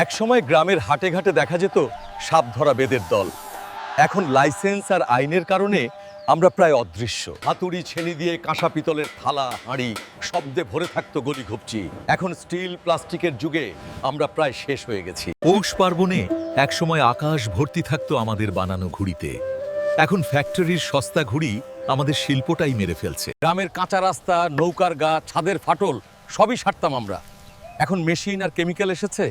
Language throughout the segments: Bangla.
একসময় গ্রামের হাটে ঘাটে দেখা যেত সাপ ধরা বেদের দল। এখন লাইসেন্স আর আইনের কারণে আমরা প্রায় অদৃশ্য। হাতুড়ি, ছেনি দিয়ে কাঁসা পিতলের থালা, হাঁড়ি শব্দে ভরে থাকতো গলি ঘুপচি এখন স্টিল, প্লাস্টিকের যুগে আমরা প্রায় শেষ হয়ে গেছি। পৌষ পার্বণে একসময় আকাশ ভর্তি থাকতো আমাদের বানানো ঘুড়িতে। এখন ফ্যাক্টরির সস্তা ঘুড়ি আমাদের শিল্পটাই মেরে ফেলছে। গ্রামের কাঁচা রাস্তা, নৌকার গা, ছাদের ফাটল সবই সারতাম আমরা। এখন মেশিন আর কেমিক্যাল এসেছে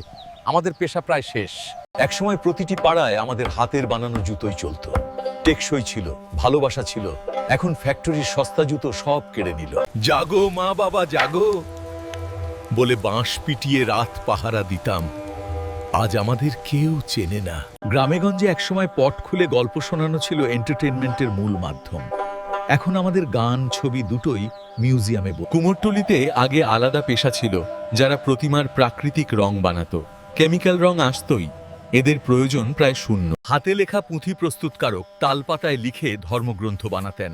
আমাদের পেশা প্রায় শেষ। একসময় প্রতিটি পাড়ায় আমাদের হাতের বানানো জুতোই চলতো। টেকসই ছিল, ভালোবাসা ছিল। এখন ফ্যাক্টরির সস্তা জুতো সব কেড়ে নিল। জাগো মা বাবা, জাগো! বলে বাঁশ পিটিয়ে রাত পাহারা দিতাম। আজ আমাদের কেউ চেনে না। গ্রামেগঞ্জে একসময় পট খুলে গল্প শোনানো ছিল এন্টারটেনমেন্টের মূল মাধ্যম। এখন আমাদের গান, ছবি দুটোই মিউজিয়ামে কুমোরটুলিতে আগে আলাদা পেশা ছিল, যারা প্রতিমার প্রাকৃতিক রং বানাতো। কেমিক্যাল রং আসতই, এদের প্রয়োজন প্রায় শূন্য। হাতে লেখা পুঁথি প্রস্তুতকারক তালপাতায় লিখে ধর্মগ্রন্থ বানাতেন।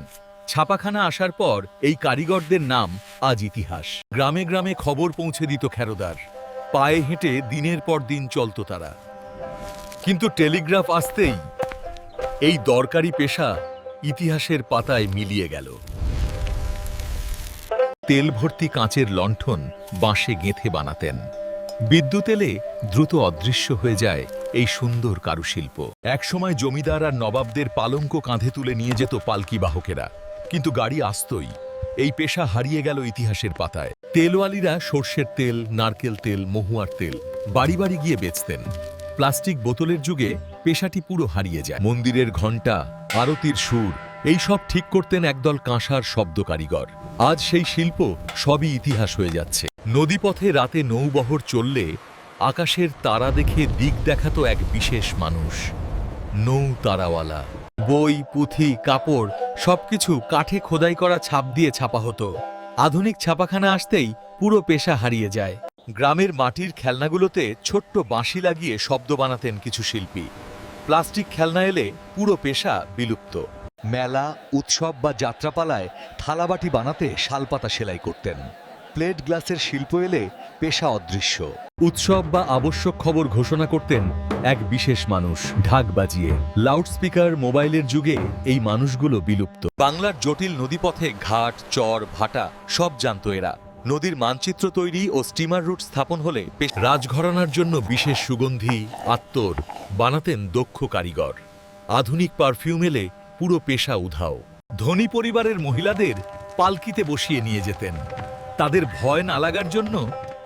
ছাপাখানা আসার পর এই কারিগরদের নাম আজ ইতিহাস। গ্রামে গ্রামে খবর পৌঁছে দিত খেরোদার। পায়ে হেঁটে দিনের পর দিন চলত তারা। কিন্তু টেলিগ্রাফ আসতেই এই দরকারি পেশা ইতিহাসের পাতায় মিলিয়ে গেল। তেল ভর্তি কাঁচের লণ্ঠন বাঁশে গেঁথে বানাতেন। বিদ্যুৎ এলে দ্রুত অদৃশ্য হয়ে যায় এই সুন্দর কারুশিল্প। একসময় জমিদার আর নবাবদের পালঙ্ক কাঁধে তুলে নিয়ে যেত পালকি বাহকেরা। কিন্তু গাড়ি আসতই। এই পেশা হারিয়ে গেল ইতিহাসের পাতায়। তেলওয়ালিরা সর্ষের তেল, নারকেল তেল, মহুয়ার তেল বাড়ি বাড়ি গিয়ে বেচতেন। প্লাস্টিক বোতলের যুগে পেশাটি পুরো হারিয়ে যায়। মন্দিরের ঘণ্টা, আরতির সুর, এই সব ঠিক করতেন একদল কাঁসার শব্দ কারিগর আজ সেই শিল্প সবই ইতিহাস হয়ে যাচ্ছে। নদীপথে রাতে নৌবহর চললে আকাশের তারা দেখে দিক দেখাতো এক বিশেষ মানুষ। নৌ তারাওয়ালা। বই, পুঁথি, কাপড়, সবকিছু কাঠে খোদাই করা ছাপ দিয়ে ছাপা হতো। আধুনিক ছাপাখানা আসতেই পুরো পেশা হারিয়ে যায়। গ্রামের মাটির খেলনাগুলোতে ছোট্ট বাঁশি লাগিয়ে শব্দ বানাতেন কিছু শিল্পী। প্লাস্টিক খেলনা এলে পুরো পেশা বিলুপ্ত। মেলা, উৎসব বা যাত্রাপালায় থালাবাটি বানাতে শালপাতা সেলাই করতেন। প্লেট গ্লাসের শিল্প এলে পেশা অদৃশ্য। উৎসব বা আবশ্যক খবর ঘোষণা করতেন এক বিশেষ মানুষ, ঢাক বাজিয়ে। লাউডস্পিকার মোবাইলের যুগে এই মানুষগুলো বিলুপ্ত। বাংলার জটিল নদীপথে ঘাট, চর, ভাটা সব জানতো এরা। নদীর মানচিত্র তৈরি ও স্টিমার রুট স্থাপন হলে রাজঘরানার জন্য বিশেষ সুগন্ধি আত্মর বানাতেন দক্ষ কারিগর। আধুনিক পারফিউম এলে পুরো পেশা উধাও। ধনী পরিবারের মহিলাদের পালকিতে বসিয়ে নিয়ে যেতেন। তাদের ভয় না লাগার জন্য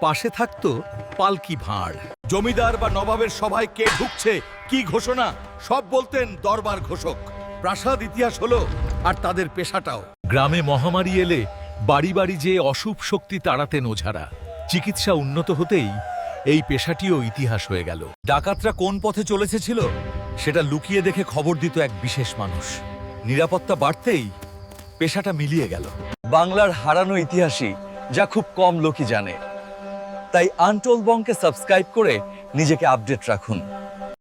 পাশে থাকতো পালকি ভাঁড়। জমিদার বা নবাবের সভায় কে ঢুকছে, কি ঘোষণা, সব বলতেন দরবার ঘোষক। প্রাসাদ ইতিহাস হলো আর তাদের পেশাটাও। গ্রামে মহামারী এলে বাড়ি বাড়ি যে অশুভ শক্তি তাড়াতেন ওঝারা। চিকিৎসা উন্নত হতেই এই পেশাটিও ইতিহাস হয়ে গেল। ডাকাতরা কোন পথে চলেছে ছিল, সেটা লুকিয়ে দেখে খবর দিত এক বিশেষ মানুষ। নিরাপত্তা বাড়তেই পেশাটা মিলিয়ে গেল। বাংলার হারানো ইতিহাসই যা খুব কম লোকই জানে। তাই আনটোল বংকে সাবস্ক্রাইব করে নিজেকে আপডেট রাখুন।